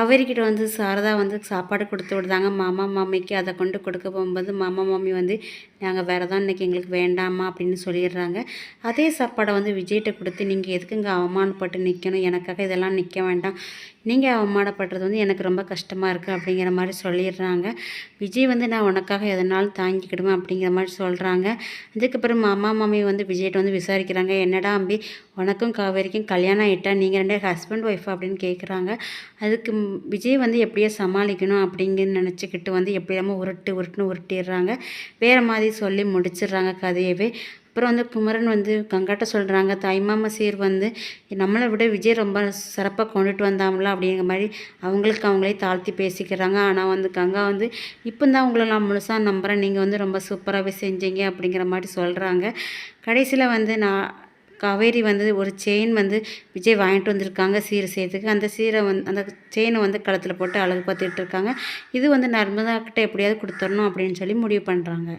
காவேரிக்கிட்ட வந்து சாரதா வந்து சாப்பாடு கொடுத்து விடுதாங்க. மாமா மாமிக்கு அதை கொண்டு கொடுக்க போகும்போது மாமா மாமி வந்து நாங்கள் வேறு தான் இன்றைக்கி எங்களுக்கு வேண்டாமா அப்படின்னு சொல்லிடுறாங்க. அதே சாப்பாடை வந்து விஜய்கிட்ட கொடுத்து நீங்கள் எதுக்குங்க அவமானப்பட்டு நிற்கணும் எனக்காக இதெல்லாம் நிற்க வேண்டாம். நீங்கள் அவமானப்படுறது வந்து எனக்கு ரொம்ப கஷ்டமாக இருக்குது அப்படிங்கிற மாதிரி சொல்லிடுறாங்க. விஜய் வந்து நான் உனக்காக எதனாலும் தாங்கிக்கிடுவேன் அப்படிங்கிற மாதிரி சொல்கிறாங்க அதுக்கப்புறம் மாமா மாமி வந்து விஜய்கிட்ட வந்து விசாரிக்கிறாங்க. என்னடா அம்பி உனக்கும் காவேரிக்கும் கல்யாணம் ஆகிட்டா நீங்கள் ரெண்டே ஹஸ்பண்ட் ஒய்ஃப் அப்படின்னு கேட்குறாங்க அதுக்கு விஜய் வந்து எப்படியோ சமாளிக்கணும் அப்படிங்கன்னு நினச்சிக்கிட்டு வந்து எப்படியாமோ உருட்டு உருட்டுன்னு உருட்டிடுறாங்க. வேறு மாதிரி சொல்லி முடிச்சிடுறாங்க கதையவே. அப்புறம் வந்து குமரன் வந்து கங்காட்ட சொல்கிறாங்க தாய்மாமா சீர் வந்து நம்மளை விட விஜய் ரொம்ப சிறப்பாக கொண்டுட்டு வந்தாங்களா அப்படிங்கிற மாதிரி அவங்களுக்கு அவங்களே தாழ்த்தி பேசிக்கிறாங்க. ஆனால் வந்து கங்கா வந்து இப்போ தான் உங்களை நான் முழுசாக நம்புகிறேன் நீங்கள் வந்து ரொம்ப சூப்பராகவே செஞ்சீங்க அப்படிங்கிற மாதிரி சொல்கிறாங்க கடைசியில் வந்து நான் காவேரி வந்து ஒரு செயின் வந்து விஜய் வாங்கிட்டு வந்திருக்காங்க சீர் செய்யறதுக்கு. அந்த சீரை வந்து அந்த செயினை வந்து கழுத்தில் போட்டு அழகு பார்த்துட்டு இருக்காங்க. இது வந்து நர்மதா கிட்ட எப்படியாவது கொடுத்துடணும் அப்படின்னு சொல்லி முடிவு பண்ணுறாங்க